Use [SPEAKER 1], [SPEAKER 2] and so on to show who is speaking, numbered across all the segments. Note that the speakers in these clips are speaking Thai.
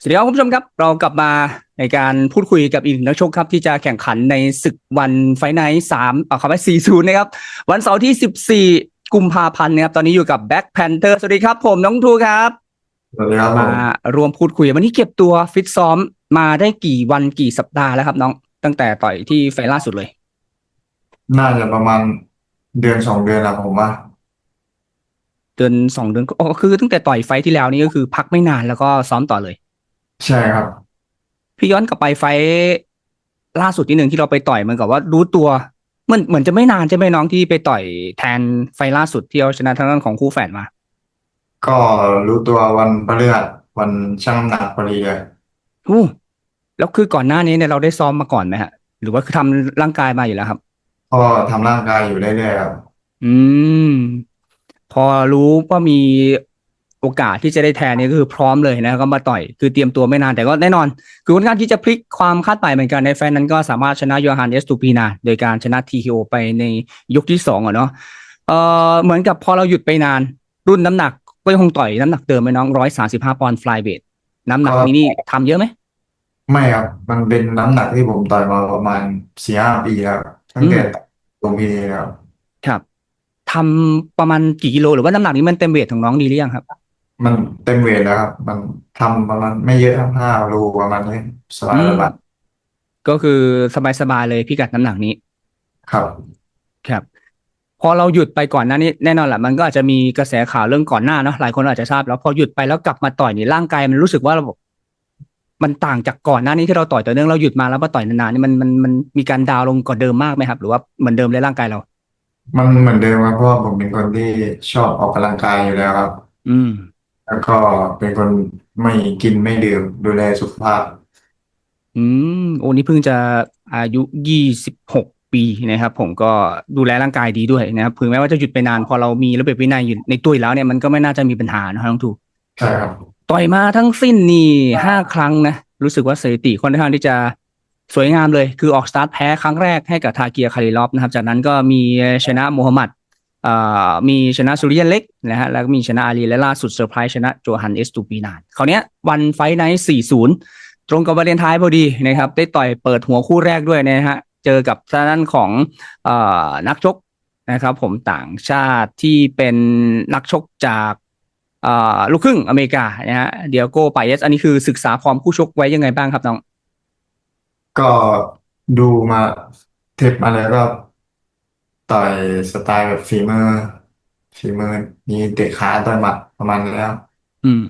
[SPEAKER 1] สวัสดีครับคุณผู้ชมครับ เรากลับมาในการพูดคุยกับอีกหนึ่งนักชกครับ ที่จะแข่งขันในศึกวันไฟไนท์สามเอาคำว่าสี่ศูนย์นะครับ วันเสาร์ที่สิบสี่กุมภาพันธ์นะครับ ตอนนี้อยู่กับแบ็คแพนเทอร์สวัสดีครับผมน้องทูครับ
[SPEAKER 2] สวัสดีครับผม
[SPEAKER 1] มารวมพูดคุย วันนี้เก็บตัวฟิตซ้อมมาได้กี่วันกี่สัปดาห์แล้วครับ น้องตั้งแต่ต่อยที่ไฟล์ล่าสุดเลย
[SPEAKER 2] น่าจะประมาณเดือนสองเดือนแล้วผมว่า
[SPEAKER 1] เดือนสองเดือนก็อ๋อคือตั้งแต่ต่อยไฟล์ที่แล้วนี่ก็คือพักไม่นานแล้วก็ซ้อมต่อเลย
[SPEAKER 2] ใช่ครับ
[SPEAKER 1] พี่ย้อนกลับไปไฟล์ล่าสุดที่หนึ่งที่เราไปต่อยเหมือนกับว่ารู้ตัวเหมือนเหมือนจะไม่นานใช่ไหมน้องที่ไปต่อยแทนไฟล์ล่าสุดที่เอาชนะทางด้านของคู่แฝดมา
[SPEAKER 2] ก็รู้ตัววันพฤหัสวันชั่งน้ำหนักพอดีเลย
[SPEAKER 1] อู้แล้วคือก่อนหน้านี้เนี่ยเราได้ซ้อมมาก่อนไหมฮะ หรือว่าคือทำร่างกายมาอยู่แล้วครับ
[SPEAKER 2] ก็ทำร่างกายอยู่เรื่อยๆครับ
[SPEAKER 1] อืม พอรู้ว่ามี โอกาสที่จะได้แทนเนี่ยก็คือพร้อมเลยนะก็มาต่อยคือเตรียมตัวไม่นานแต่ก็แน่นอน คือค่อนข้างที่จะพลิกความคาดหมายเหมือนกันในแฟนนั้นก็สามารถชนะโยฮันเอสตูปีนาโดยการชนะ TKO ไปในยกที่สองอะเนาะเออเหมือนกับพอเราหยุดไปนาน รุ่นน้ำหนักก็ยังคงต่อยน้ำหนักเดิมไหมน้องร้อยสาสิบห้าปอนด์ฟลายเวทน้ำหนักนี้นี่ทำเยอะไหม
[SPEAKER 2] ไม่ครับ มันเป็นน้ำหนักที่ผมต่อยมาประมาณสี่ห้าปีแล้วตั้งแต่ลงพีแล้ว
[SPEAKER 1] ครับทำประมาณกี่กิโลหรือว่าน้ำหนักนี้มันเต็มเวทของน้องดีหรือยังครับ
[SPEAKER 2] มันเต็มเวทแล้วครับ มันทำประมาณไม่เยอะครับห้าโลประมาณนี้สบาย
[SPEAKER 1] อืม
[SPEAKER 2] สบาย
[SPEAKER 1] ก็คือสบายๆเลยพิกัดน้ำหนักนี้
[SPEAKER 2] ครับ
[SPEAKER 1] ครับ พอเราหยุดไปก่อนหน้านี้แน่นอนแหละมันก็อาจจะมีกระแสข่าวเรื่องก่อนหน้าเนาะหลายคนอาจจะทราบ แล้วพอหยุดไปแล้วกลับมาต่อยนี่ร่างกายมันรู้สึกว่าระบบมันต่างจากก่อนหน้านี้ที่เราต่อยต่อเนื่องเราหยุดมาแล้วมาต่อยนานๆนี่มันมันมันมีการดาวน์ลงกว่าเดิมมากไหมครับ หรือว่าเหมือนเดิมเลยร่างกายเรา
[SPEAKER 2] มันเหมือนเดิมครับเพราะว่าผมเป็นคนที่ชอบออกกำลังกายอยู่แล้วครับ
[SPEAKER 1] อืม
[SPEAKER 2] แล้วก็เป็นคนไม่กินไม่ดื่มดูแลสุขภาพ
[SPEAKER 1] อืมโอ้นี่เพิ่งจะอายุยี่สิบหกปีนะครับ ผมก็ดูแลร่างกายดีด้วยนะครับถึงแม้ว่าจะหยุดไปนาน พอเรามีระเบียบวินัยอยู่ในตัวอยู่แล้วเนี่ยมันก็ไม่น่าจะมีปัญหานะครับน้องถูก
[SPEAKER 2] ใช่ครับ
[SPEAKER 1] ต่อยมาทั้งสิ้นนี่ห้าครั้งนะ รู้สึกว่าสถิติค่อนข้างที่จะสวยงามเลย คือออกสตาร์ทแพ้ครั้งแรกให้กับทาเกียร์คาริลอฟนะครับ จากนั้นก็มีชนะโมฮัมหมัดเอ่อ มีชนะสุริยันเล็กนะฮะแล้วก็มีชนะอาลีและล่าสุดเซอร์ไพรส์ชนะโจฮันเอสตูปีนานคราวเนี้ยวันไฟไนท์สี่ศูนย์ตรงกับวาเลนไทน์พอดีนะครับได้ต่อยเปิดหัวคู่แรกด้วยนะฮะเจอกับทางด้านของอนักชกนะครับผมต่างชาติที่เป็นนักชกจากลูกครึ่งอเมริกานะฮะเดียโก้ปาเยสอันนี้คือศึกษาฟอร์มคู่ชกไว้ยังไงบ้างครับน้อง
[SPEAKER 2] ก็ดูมาเทปมาแล้วก็ ต่อยสไตล์แบบฝีมือฝีมือมีเตะขาต่อยหมัดประมาณนี้แล้ว
[SPEAKER 1] อืม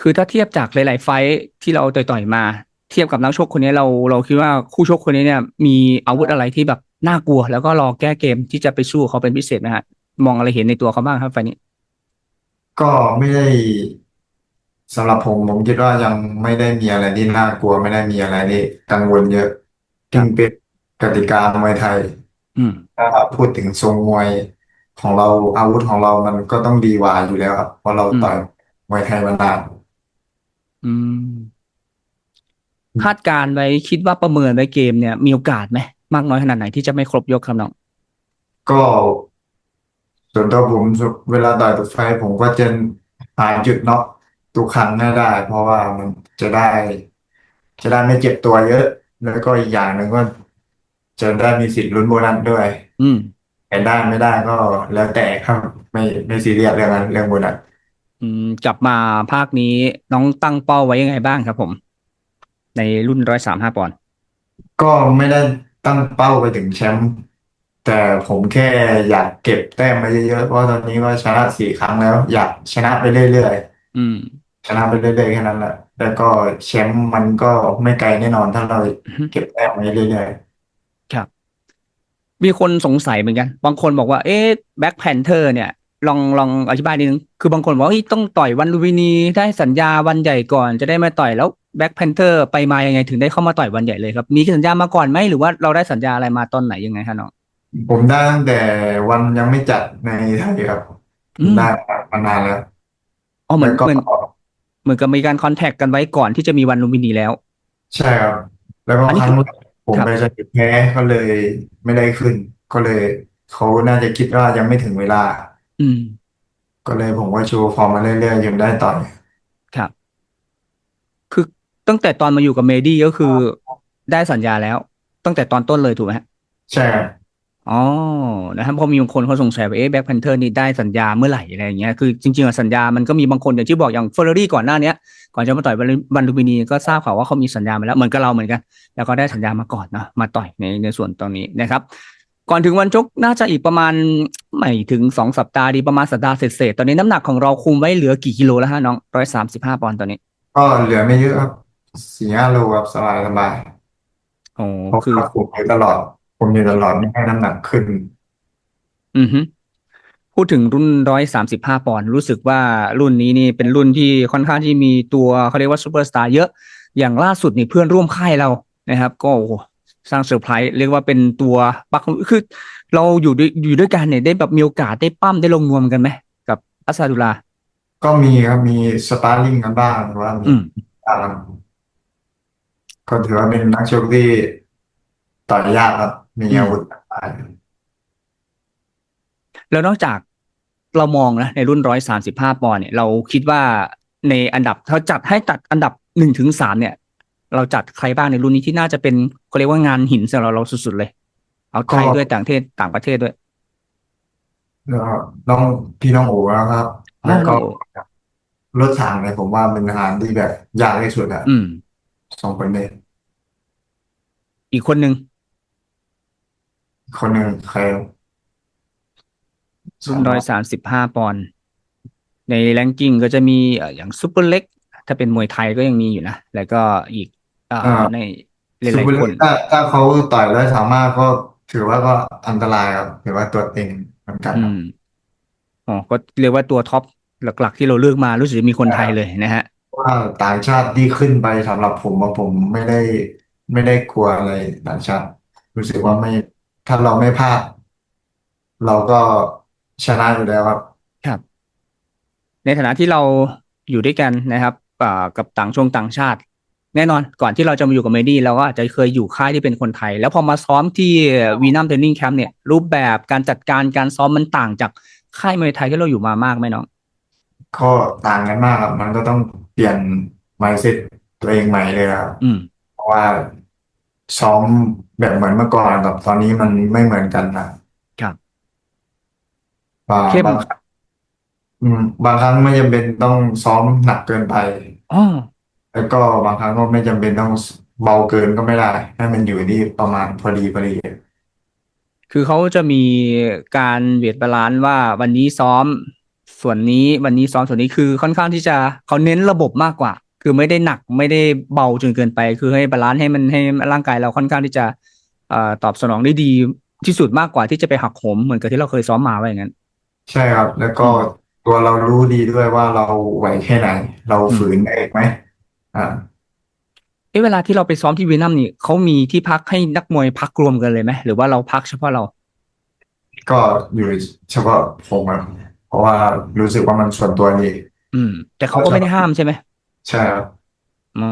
[SPEAKER 1] คือถ้าเทียบจากหลาย ๆ ไฟท์ที่เราต่อยๆมา เทียบกับนักชกคนนี้เราเราคิดว่าคู่ชกคนนี้เนี่ย มีอาวุธอะไรที่แบบน่ากลัว แล้วก็รอแก้เกมที่จะไปสู้เขาเป็นพิเศษไหมฮะ มองอะไรเห็นในตัวเขาบ้างครับไฟล์นี้
[SPEAKER 2] ก็ไม่ได้สำหรับผมผมคิดว่ายังไม่ได้มีอะไรที่น่ากลัว ไม่ได้มีอะไรที่กังวลเยอะจึงเป็นกติกามวยไทย
[SPEAKER 1] อืม
[SPEAKER 2] ถ้าพูดถึงทรงมวยของเราอาวุธของเรามันก็ต้องดีกว่าอยู่แล้วครับเพราะเรา
[SPEAKER 1] อืม
[SPEAKER 2] ต่อยมวยไทยมานาน
[SPEAKER 1] อืม คาดการณ์ไว้คิดว่าประเมินไว้เกมเนี่ย มีโอกาสไหมมากน้อยขนาดไหนที่จะไม่ครบยกครับน้อง
[SPEAKER 2] ก็ ส่วนตัวผมเวลาต่อยทุกไฟท์ผมก็จะหาจุดน็อกทุกครั้งให้ได้ เพราะว่ามันจะได้ จะได้ไม่เจ็บตัวเยอะ แล้วก็อีกอย่างหนึ่งก็ จะได้มีสิทธิ์ลุ้นโบนัสด้วย
[SPEAKER 1] อืม
[SPEAKER 2] แต่ได้ไม่ได้ก็แล้วแต่ครับไม่ไม่ซีเรียสเรื่องนั้นเรื่องโบนัส
[SPEAKER 1] อืมกลับมาภาคนี้น้องตั้งเป้าไว้ยังไงบ้างครับผม ในรุ่นร้อยสามห้าปอนด์
[SPEAKER 2] ก็ไม่ได้ตั้งเป้าไปถึงแชมป์แต่ผมแค่อยากเก็บแต้มมาเยอะๆเพราะตอนนี้ก็ชนะสี่ครั้งแล้ว อยากชนะไปเรื่อยๆ
[SPEAKER 1] อืม
[SPEAKER 2] ชนะไปเรื่อยๆแค่นั้นแหละแล้วก็แชมป์มันก็ไม่ไกลแน่นอนถ้าเรา
[SPEAKER 1] อือฮึ
[SPEAKER 2] เก็บแต้มไปเรื่อย
[SPEAKER 1] ครับ มีคนสงสัยเหมือนกัน บางคนบอกว่า เอ๊ะแบ็คแพนเทอร์เนี่ย ลองลองอธิบายนิดนึง คือบางคนบอกว่าเฮ้ยต้องต่อยวันลุมพินีได้สัญญาวันใหญ่ก่อน จะได้มาต่อยแล้วแบ็คแพนเทอร์ไปมายังไงถึงได้เข้ามาต่อยวันใหญ่เลยครับ มีสัญญามาก่อนไหมหรือว่าเราได้สัญญาอะไรมาตอนไหนยังไงคะน้อง
[SPEAKER 2] ๆผมได้ตั้งแต่วันยังไม่จัดในไทยครับ
[SPEAKER 1] อืม
[SPEAKER 2] ได้มานานแล้ว
[SPEAKER 1] อ๋อเหมือน
[SPEAKER 2] แล้วก็
[SPEAKER 1] เหมือนเหมือนกับมีการคอนแทคกันไว้ก่อนที่จะมีวันลุมพินีแล้ว
[SPEAKER 2] ใช่ครับ แล้วก็
[SPEAKER 1] อันนี้
[SPEAKER 2] ครั้งแรก ผม
[SPEAKER 1] ครับ
[SPEAKER 2] ไปเสด็จแพ้ก็เลยไม่ได้ขึ้น ก็เลยเขาน่าจะคิดว่ายังไม่ถึงเวลา
[SPEAKER 1] อืม
[SPEAKER 2] ก็เลยผมก็โชว์ฟอร์มมาเรื่อยๆจนได้ต่อย
[SPEAKER 1] ครับตั้งแต่ตอนมาอยู่กับเมดี้ก็คือได้สัญญาแล้ว ตั้งแต่ตอนต้นเลยถูกไหมฮะ
[SPEAKER 2] ใช่ครับ
[SPEAKER 1] อ๋อ นะครับเพอมีบางคนเขาสงสัยว่าเอ๊ะแบ็คแพนเทอร์นี่ได้สัญญาเมื่อไหร่อะไรอย่างเงี้ยคือจริงๆอะสัญญามันก็มีบางคนอย่างที่บอกอย่างเฟอร์รารี่ก่อนหน้าเนี้ยก่อนจะมาต่อยบันลูบินีก็ทราบข่าวว่าเขามีสัญญามาแล้วเหมือนกับเราเหมือนกัน แล้วก็ได้สัญญามาก่อนนะมาต่อยในในส่วนตรงนี้นะครับก่อนถึงวันชกน่าจะอีกประมาณไม่ถึงสองสัปดาห์ดีประมาณสัปดาห์เศษๆตอนนี้น้ำหนักของเราคุมไว้เหลือกี่กิโลแล้วฮะน้องร้อยสามสิบห้าปอนด์ตอนนี้
[SPEAKER 2] ก็เหลือไม่เยอะครับสี่ห้าโลครับสบายสบาย
[SPEAKER 1] โอ้
[SPEAKER 2] เพราะ
[SPEAKER 1] คือ
[SPEAKER 2] ว่าคุมอยู่ตลอด คุมอยู่ตลอดไม่ให้น้ำหนักขึ้น
[SPEAKER 1] อือฮึพูดถึงรุ่นร้อยสามสิบห้าปอนด์รู้สึกว่ารุ่นนี้นี่เป็นรุ่นที่ค่อนข้างที่มีตัวเขาเรียกว่าซูเปอร์สตาร์เยอะ อย่างล่าสุดนี่เพื่อนร่วมค่ายเรานะครับ ก็โอ้โหสร้างเซอร์ไพรส์เรียกว่าเป็นตัวปักคือเราอยู่ด้วยอยู่ด้วยกันเนี่ยได้แบบมีโอกาสได้ปั้มได้ลงนวมกันไหมกับอัสซาดุลา
[SPEAKER 2] ก็มีครับมีสปาร์ริ่งกันบ้างหรือว่ามี
[SPEAKER 1] อืม
[SPEAKER 2] อะไรก็ถือว่าเป็นนักชกที่ต่อยยากครับ มีอาวุธหลากหลาย
[SPEAKER 1] แล้วนอกจากเรามองนะในรุ่นร้อยสามสิบห้าปอนด์เนี่ยเราคิดว่าในอันดับถ้าจัดให้จัดอันดับหนึ่งถึงสามเนี่ย เราจัดใครบ้างในรุ่นนี้ที่น่าจะเป็นเขาเรียกว่างานหินสำหรับเราสุดๆเลย เอาไทยด้วยต่างประเทศต่างประเทศด้วย
[SPEAKER 2] แล้วก็น้องพี่น้องโอ๋นะครับ แล้วก็
[SPEAKER 1] น้องโอ๋
[SPEAKER 2] รถถังเนี่ยผมว่าเป็นอาหารที่แบบยากที่สุดอะ
[SPEAKER 1] อืม
[SPEAKER 2] สองคนนี้
[SPEAKER 1] อีกคนหนึ่ง
[SPEAKER 2] คนหนึ่งใคร
[SPEAKER 1] รุ่นร้อยสามสิบห้าปอนด์ในแรงกิ้งก็จะมีเอ่ออย่างซูเปอร์เล็ก ถ้าเป็นมวยไทยก็ยังมีอยู่นะ แล้วก็อีกเอ่อ
[SPEAKER 2] อ่า
[SPEAKER 1] ในห
[SPEAKER 2] ซู
[SPEAKER 1] ลาย
[SPEAKER 2] เปอร์
[SPEAKER 1] ๆคน
[SPEAKER 2] ถ้าถ้าเขาต่อยแล้วสามารถก็ถือว่าก็อันตรายครับถือว่าตัวเต็งเหมือนกัน
[SPEAKER 1] อื
[SPEAKER 2] ครับ
[SPEAKER 1] มอ๋อก็เรียกว่าตัวท็อปหลัก ๆ ที่เราเลือกมารู้สึกจะมีคนไทยเลยนะฮะ
[SPEAKER 2] ว่าต่างชาติที่ขึ้นไปสำหรับผมว่าผมไม่ได้ไม่ได้กลัวอะไรต่างชาติรู้สึกว่าไม่ ถ้าเราไม่พลาด เราก็ชนะอยู่แล้วครับ
[SPEAKER 1] ครับ ในฐานะที่เราอยู่ด้วยกันนะครับอ่ากับต่างชงต่างชาติ แน่นอนก่อนที่เราจะมาอยู่กับเมดี้เราก็อาจจะเคยอยู่ค่ายที่เป็นคนไทย แล้วพอมาซ้อมที่วีนัมเทรนนิ่งแคมป์เนี่ยรูปแบบการจัดการการซ้อมมันต่างจากค่ายมวยไทยที่เราอยู่มามากไหมน้อง
[SPEAKER 2] ก็ต่างกันมากครับ มันก็ต้องเปลี่ยน mindset ตัวเองใหม่เลยครับ
[SPEAKER 1] อืม
[SPEAKER 2] เพราะว่า ซ้อมแบบเหมือนเมื่อก่อนกับตอนนี้มันไม่เหมือนกันนะครับบาง
[SPEAKER 1] เข้ม
[SPEAKER 2] บางครั้งอืมบางครั้งไม่จำเป็นต้องซ้อมหนักเกินไป
[SPEAKER 1] อ๋อ
[SPEAKER 2] แล้วก็บางครั้งก็ไม่จำเป็นต้องเบาเกินก็ไม่ได้ ให้มันอยู่ที่ประมาณพอดีพอดี
[SPEAKER 1] คือเขาจะมีการเวทบาลานซ์ว่าวันนี้ซ้อมส่วนนี้วันนี้ซ้อมส่วนนี้คือค่อนข้างที่จะเขาเน้นระบบมากกว่า คือไม่ได้หนักไม่ได้เบาจนเกินไป คือให้บาลานซ์ให้มันให้ร่างกายเราค่อนข้างที่จะเอ่อตอบสนองได้ดีที่สุดมากกว่าที่จะไปหักโหมเหมือนกับที่เราเคยซ้อมมาไว้อย่างนั้น
[SPEAKER 2] ใช่ครับ แล้วก็ตัวเรารู้ดีด้วยว่าเราไหวแค่ไหน เรา
[SPEAKER 1] อืม
[SPEAKER 2] ฝืนได้ไหมอ่า
[SPEAKER 1] เอะเวลาที่เราไปซ้อมที่เวียดนามนี่เขามีที่พักให้นักมวยพักรวมกันเลยไหมหรือว่าเราพักเฉพาะเรา
[SPEAKER 2] ก็อยู่เฉพาะผมครับเพราะว่ารู้สึกว่ามันส่วนตัวดี
[SPEAKER 1] อืม แต่เขาก็ไม่ได้ห้ามใช่ไหม
[SPEAKER 2] ใช่ครับ
[SPEAKER 1] อ๋อ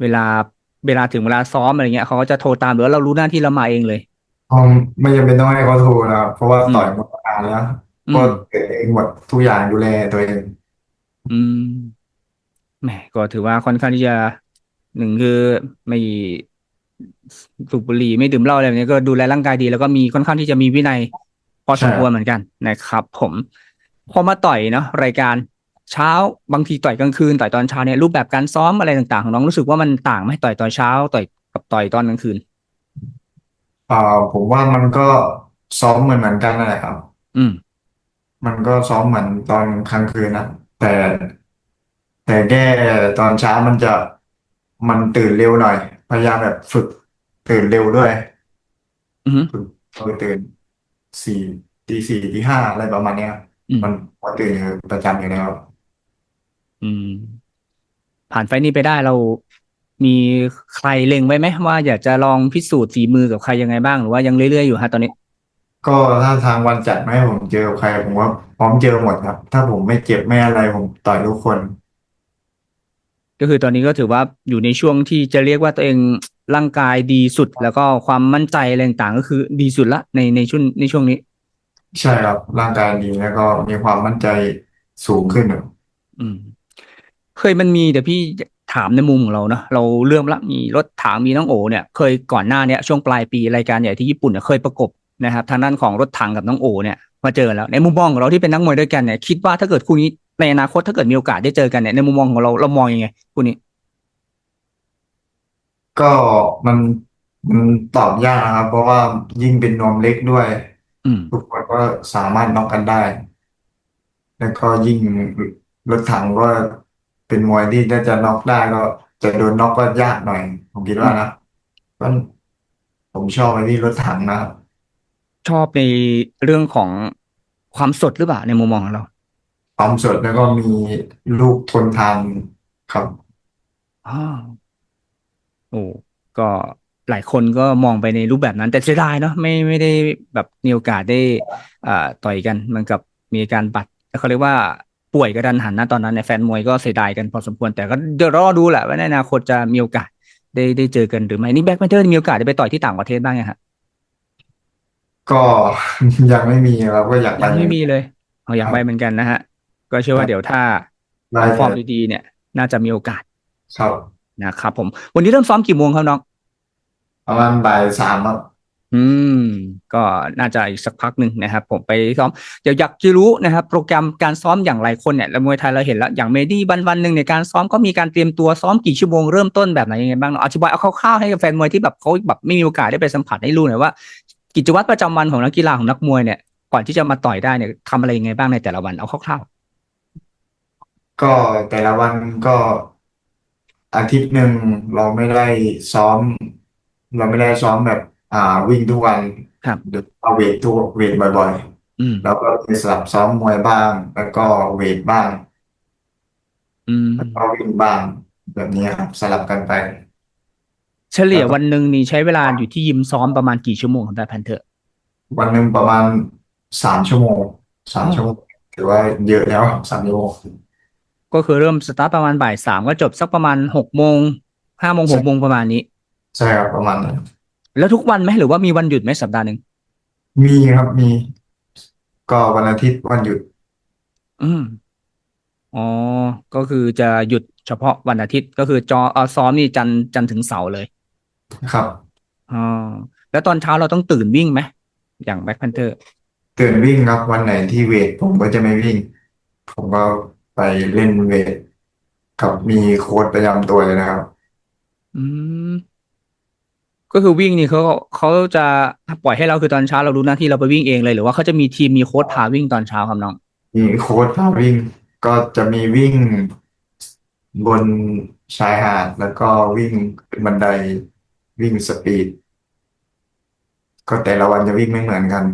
[SPEAKER 1] เวลาเวลาถึงเวลาซ้อมอะไรเงี้ยเขาก็จะโทรตามหรือว่าเรารู้หน้าที่เรามาเองเลย
[SPEAKER 2] ผมไม่จำเป็นต้องให้เขาโทรนะครับเพราะว่า
[SPEAKER 1] อืม
[SPEAKER 2] ต่อยหมดนานแล้ว
[SPEAKER 1] อื
[SPEAKER 2] ก็
[SPEAKER 1] ม
[SPEAKER 2] เกิดเองหมดทุกอย่างดูแลตัวเอง
[SPEAKER 1] อืมแหมก็ถือว่าค่อนข้างที่จะหนึ่งคือไม่สูบบุหรี่ไม่ดื่มเหล้าอะไรแบบนี้ก็ดูแลร่างกายดี แล้วก็มีค่อนข้างที่จะมีวินัย พอสมควรเหมือนกันนะครับ ผม พอมาต่อยเนาะรายการ เช้าบางทีต่อยกลางคืนต่อยตอนเช้าเนี่ยรูปแบบการซ้อมอะไรต่างๆ ของน้องรู้สึกว่ามันต่างไหมต่อยตอนเช้าต่อยกับต่อยตอนกลางคืน
[SPEAKER 2] อ่าผมว่ามันก็ซ้อมเหมือนเหมือนกันนั่นแหละครับ
[SPEAKER 1] อืม
[SPEAKER 2] มันก็ซ้อมเหมือนตอนกลางคืนนะแต่แต่แค่ตอนเช้ามันจะมันตื่นเร็วหน่อย พยายามแบบฝึกตื่นเร็วด้วย
[SPEAKER 1] อืม
[SPEAKER 2] ฝึกเออตื่นสี่ตีสี่ตีห้าอะไรประมาณเนี้ย
[SPEAKER 1] อืม
[SPEAKER 2] มันพอตื่นอยู่ประจำอยู่แล้ว
[SPEAKER 1] อืม ผ่านไฟล์นี้ไปได้เรามีใครเล็งไว้ไหมว่าอยากจะลองพิสูจน์ฝีมือกับใครยังไงบ้างหรือว่ายังเรื่อยๆอยู่ฮะตอนนี้
[SPEAKER 2] ก็ถ้าทางวันจัดไม่ให้ผมเจอกับใครผมว่าพร้อมเจอหมดครับ ถ้าผมไม่เจ็บไม่อะไรผมต่อยทุกคน
[SPEAKER 1] ก็คือตอนนี้ก็ถือว่าอยู่ในช่วงที่จะเรียกว่าตัวเองร่างกายดีสุด แล้วก็ความมั่นใจอะไรต่างๆก็คือดีสุดละในในช่วงในช่วงนี้
[SPEAKER 2] ใช่ครับร่างกายดีแล้วก็มีความมั่นใจสูงขึ้นครับ
[SPEAKER 1] อืม เคยมันมีเดี๋ยวพี่ถามในมุมของเราเนาะเราเริ่มละมีรถถังมีน้องโอเนี่ยเคยก่อนหน้าเนี้ยช่วงปลายปีรายการใหญ่ที่ญี่ปุ่นเนี่ยเคยประกบนะครับทางด้านของรถถังกับน้องโอเนี่ยมาเจอแล้วในมุมมองของเราที่เป็นนักมวยด้วยกันเนี่ยคิดว่าถ้าเกิดคู่นี้ในอนาคตถ้าเกิดมีโอกาสได้เจอกันเนี่ยในมุมมองของเราเรามองยังไงคู่นี้
[SPEAKER 2] ก็มันมันตอบยากนะครับ เพราะว่ายิ่งเป็นนวมเล็กด้วย
[SPEAKER 1] อืม
[SPEAKER 2] ทุกคนก็สามารถน็อกกันได้ แล้วก็ยิ่งรถถังก็ เป็นมวยที่ถ้าจะน็อกได้ก็ จะโดนน็อกก็ยากหน่อย ผมคิดว่านะเพราะผมชอบไปที่รถถังนะครับ
[SPEAKER 1] ชอบในเรื่องของความสดหรือเปล่าในมุมมองของเรา
[SPEAKER 2] ความสดแล้วก็มีลูกทนทานครับ
[SPEAKER 1] อ้าวโอ้ก็หลายคนก็มองไปในรูปแบบนั้น แต่เสียดายเนาะไม่ไม่ได้แบบมีโอกาสได้อ่าต่อยกันเหมือนกับมีอาการบาดเขาเรียกว่า ป่วยกระดันหันนะตอนนั้นในยแฟนมวยก็เสียดายกันพอสมควรแต่ก็เดี๋ยวรอดูแหละว่าในอนาคตจะมีโอกาสได้ได้เจอกันหรือไม่นี่แบ็คแพนเทอร์มีโอกาสได้ไปต่อยที่ต่างประเทศบ้างไงฮะ
[SPEAKER 2] ก็ยังไม่มีครับก็อยากไป
[SPEAKER 1] ยังไม่มีเลยเอาอยากไปเหมือนกันนะฮะ ก็เชื่อว่าเดี๋ยวถ้า
[SPEAKER 2] ได้
[SPEAKER 1] ฟอร์มดีๆเนี่ย น่าจะมีโอกาส
[SPEAKER 2] ครับ
[SPEAKER 1] นะครับผม วันนี้เริ่มซ้อมกี่โมงครับน้อง
[SPEAKER 2] ประมาณบ่ายสามครับ
[SPEAKER 1] อืม ก็น่าจะอีกสักพักหนึ่งนะครับ ผมไปซ้อม เดี๋ยวอยากจะรู้นะครับ โปรแกรมการซ้อมอย่างไรคนเนี่ยแล้วมวยไทยเราเห็นแล้ว อย่างเมดี้วันวันหนึ่งในการซ้อมก็มีการเตรียมตัวซ้อมกี่ชั่วโมงเริ่มต้นแบบไหนยังไงบ้างเนาะอธิบายเอาคร่าวๆให้กับแฟนมวยที่แบบเขาแบบไม่มีโอกาสได้ไปสัมผัสได้รู้หน่อยว่า กิจวัตรประจำวันของนักกีฬาของนักมวยเนี่ยก่อนที่จะมาต่อยได้เนี่ยทำอะไรยังไงบ้างในแต่ละวันเอาคร่าวๆ
[SPEAKER 2] ก็แต่ละวันก็อาทิตย์หนึ่งเราไม่ได้ซ้อม เราไม่ได้ซ้อมแบบ อ่าวิ่งทุกวัน
[SPEAKER 1] ๆครับ
[SPEAKER 2] หรือเอาเวททุกเวทบ่อย
[SPEAKER 1] อืม
[SPEAKER 2] ๆ แล้วก็มีสลับซ้อมมวยบ้าง แล้วก็เวทบ้าง
[SPEAKER 1] อืม
[SPEAKER 2] แล้วก็วิ่งบ้าง แบบนี้ครับสลับกันไป
[SPEAKER 1] เฉลี่ยวันหนึ่งนี่ใช้เวลาอยู่ที่ยิมซ้อมประมาณกี่ชั่วโมงครับแพนเทอร์
[SPEAKER 2] วันหนึ่งประมาณสามชั่วโมงสาม
[SPEAKER 1] อ๋อ
[SPEAKER 2] ชั่วโมงถือว่าเยอะแล้วสามชั่วโมง
[SPEAKER 1] ก็คือเริ่มสตาร์ทประมาณบ่ายสามก็จบสักประมาณหกโมงห้าโมงหกโมงประมาณนี้
[SPEAKER 2] ใช่ครับประมาณนั้น
[SPEAKER 1] แล้วทุกวันไหมหรือว่ามีวันหยุดไหมสัปดาห์หนึ่ง
[SPEAKER 2] มีครับมี ก็วันอาทิตย์วันหยุด
[SPEAKER 1] อืมอ๋อ ก็คือจะหยุดเฉพาะวันอาทิตย์ก็คือจอเอาซ้อมนี่จันทร์จันทร์ถึงเสาร์เลย
[SPEAKER 2] ครับ
[SPEAKER 1] อ๋อแล้วตอนเช้าเราต้องตื่นวิ่งไหมอย่างแบ็คแพนเทอร์
[SPEAKER 2] ตื่นวิ่งครับวันไหนที่เวทผมก็จะไม่วิ่ง ผมก็ไปเล่นเวทกับมีโค้ชประจำตัวเลยนะครับ
[SPEAKER 1] อืม ก็คือวิ่งนี่เขาเขาจะปล่อยให้เราคือตอนเช้าเรารู้หน้าที่เราไปวิ่งเองเลยหรือว่าเขาจะมีทีมมีโค้ชพาวิ่งตอนเช้าครับน้อง
[SPEAKER 2] มีโค้ชพาวิ่ง ก็จะมีวิ่งบนชายหาดแล้วก็วิ่งขึ้นบันไดวิ่งสปีด ก็แต่ละวันจะวิ่งไม่เหมือนกัน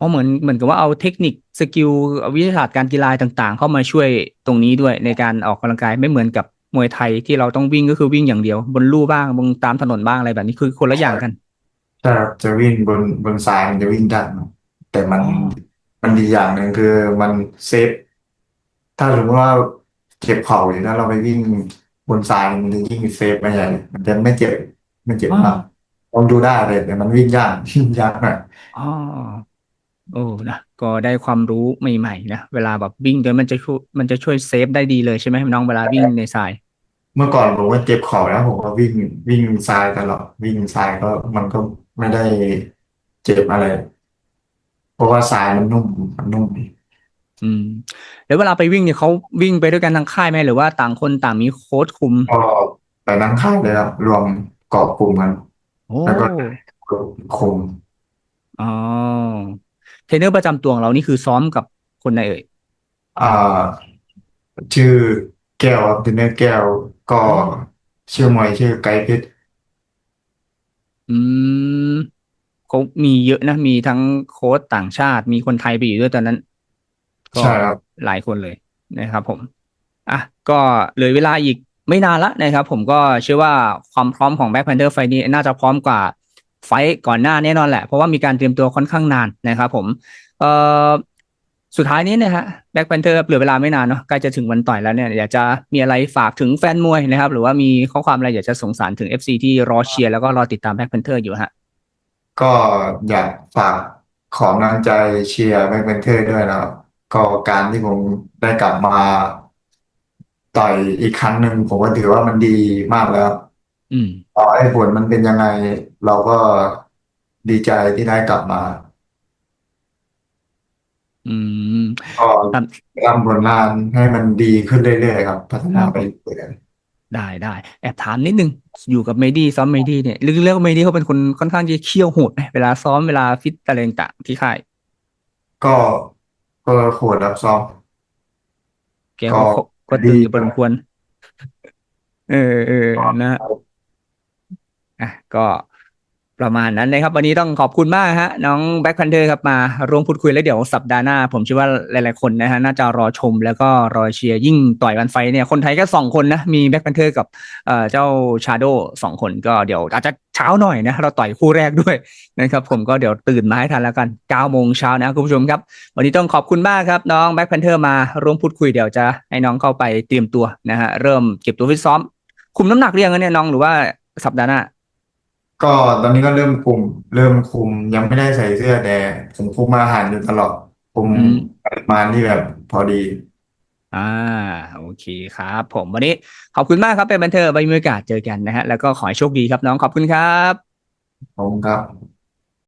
[SPEAKER 1] อ๋อเหมือนเหมือนกับว่าเอาเทคนิคสกิลวิทยาศาสตร์การกีฬาต่าง ๆ เข้ามาช่วยตรงนี้ด้วยในการออกกำลังกายไม่เหมือนกับ มวยไทยที่เราต้องวิ่งก็คือวิ่งอย่างเดียว บนลู่บ้างบนตามถนนบ้างอะไรแบบนี้คือคนละอย่างกัน
[SPEAKER 2] ถ้าจะวิ่งบนบนทรายมันจะวิ่งยากหน่อยแต่มัน
[SPEAKER 1] อ๋อ
[SPEAKER 2] มันดีอย่างหนึ่งคือมันเซฟถ้าสมมติว่าเจ็บเข่าอยู่แล้วเราไปวิ่งบนทรายมันจะยิ่งเซฟไปใหญ่เลยมันจะไม่เจ็บไม่เจ็บมากลองดูได้เลยแต่มันวิ่งยากยากหน่อย
[SPEAKER 1] อ๋อโอ้นะก็ได้ความรู้ใหม่ๆนะเวลาแบบวิ่งโดยมันจะช่วยมันจะช่วยเซฟได้ดีเลยใช่ไหมน้องเวลาวิ่งในทราย
[SPEAKER 2] เมื่อก่อนผมก็เจ็บเข่าแล้วผมก็วิ่งวิ่งทรายตลอดวิ่งทรายก็มันก็ไม่ได้เจ็บอะไร เพราะว่าทรายมันนุ่มมันนุ่ม
[SPEAKER 1] อืมแล้วเวลาไปวิ่งเนี่ยเขาวิ่งไปด้วยกันทั้งค่ายไหมหรือว่าต่างคนต่างมีโค้ชคุม
[SPEAKER 2] ก็ไปนั่งค่ายเลยครับรวมเกาะกลุ่มกัน
[SPEAKER 1] โอ้
[SPEAKER 2] แล้วก็คุม
[SPEAKER 1] อ๋อเทรนเนอร์ประจำตัวของเรานี่คือซ้อมกับคนไหนเอ่ย
[SPEAKER 2] อ่าชื่อแก้วครับเทรนเนอร์แก้ว ก็ชื่อมวยชื่อไกด์เพชร
[SPEAKER 1] อืมเขามีเยอะนะ มีทั้งโค้ชต่างชาติ มีคนไทยไปอยู่ด้วยตอนนั้น ก็
[SPEAKER 2] ใช่ครับ
[SPEAKER 1] หลายคนเลยนะครับผม อะ ก็เหลือเวลาอีกไม่นานละนะครับผมก็เชื่อว่าความพร้อมของ Black Panther ไฟล์นี้น่าจะพร้อมกว่าไฟล์ก่อนหน้าแน่นอนแหละ เพราะว่ามีการเตรียมตัวค่อนข้างนานนะครับผม เอ่อ สุดท้ายนี้นะฮะ Black Panther เหลือเวลาไม่นานเนาะใกล้จะถึงวันต่อยแล้วเนี่ยอยากจะมีอะไรฝากถึงแฟนมวยนะครับ หรือว่ามีข้อความอะไรอยากจะส่งสารถึง FC ที่รอเชียร์แล้วก็รอติดตาม Black Panther อยู่ฮะ
[SPEAKER 2] ก็อยากฝากขอกำลังใจเชียร์แบ็คแพนเทอร์ด้วยนะครับก็การที่ผมได้กลับมาต่อยอีกครั้งหนึ่งผมก็ถือว่ามันดีมากแล้ว
[SPEAKER 1] อืม
[SPEAKER 2] ต่อให้ผลมันเป็นยังไง เราก็ดีใจที่ได้กลับมา
[SPEAKER 1] อืม
[SPEAKER 2] ก็
[SPEAKER 1] ครับ
[SPEAKER 2] ทำผลงานให้มันดีขึ้นเรื่อยๆครับ พัฒนาไปเรื่อย
[SPEAKER 1] ได้ได้แอบถามนิดนึง อยู่กับเมดี้ซ้อมเมดี้เนี่ยลึกๆแล้วเมดี้เขาเป็นคนค่อนข้างจะเขี้ยวโหดไหมเวลาซ้อมเวลาฟิตอะไรต่างๆที่ค่าย
[SPEAKER 2] ๆก็ก็โหดรับซ้อม
[SPEAKER 1] แกก็
[SPEAKER 2] ก็
[SPEAKER 1] ก็ตึงอยู่
[SPEAKER 2] ดี
[SPEAKER 1] พอสมควร เออเออนะ อะก็ ประมาณนั้นนะครับ วันนี้ต้องขอบคุณมากฮะน้องแบ็ค a พนเ h อร์ครับมาร่วมพูดคุยแล้วเดี๋ยวสัปดาห์หน้า ผมเชื่อว่าหลายๆคนนะฮะน่าจะรอชมแล้วก็รอเชียร์ยิ่งต่อยวันไฟเนี่ยคนไทยแค่สองคนนะ มีแบ็ค a พนเ h อร์กับเจ้าชาโดสองคนก็เดี๋ยวอาจจะเช้าหน่อยนะ เราต่อยคู่แรกด้วยนะครับ ผมก็เดี๋ยวตื่นมาให้ทันแล้วกัน9โมงเช้านะคุณผู้ชมครับ วันนี้ต้องขอบคุณมากครับ น้องแบ็ค a พนเ h อร์มาร่วมพูดคุยเดี๋ยวจะให้น้องเข้าไปเตรียมตัวนะฮะเริ่มเก็บตัวฟิตซ้อม คุมน้ำหนักหรือยังเนี่ยน้องหรือว่าสัปดาห์หน้า
[SPEAKER 2] ก็ตอนนี้ก็เริ่มคุม เริ่มคุมยังไม่ได้ใส่เสื้อแต่ผมคุมอาหารอยู่ตลอดคุม
[SPEAKER 1] อืม
[SPEAKER 2] ปริมาณที่แบบพอดี
[SPEAKER 1] อ่าโอเคครับ ผมวันนี้ขอบคุณมากครับเป็นบันเทิงไว้มีโอกาสเจอกันนะฮะแล้วก็ขอให้โชคดีครับน้องขอบคุณครับ
[SPEAKER 2] ผมครับ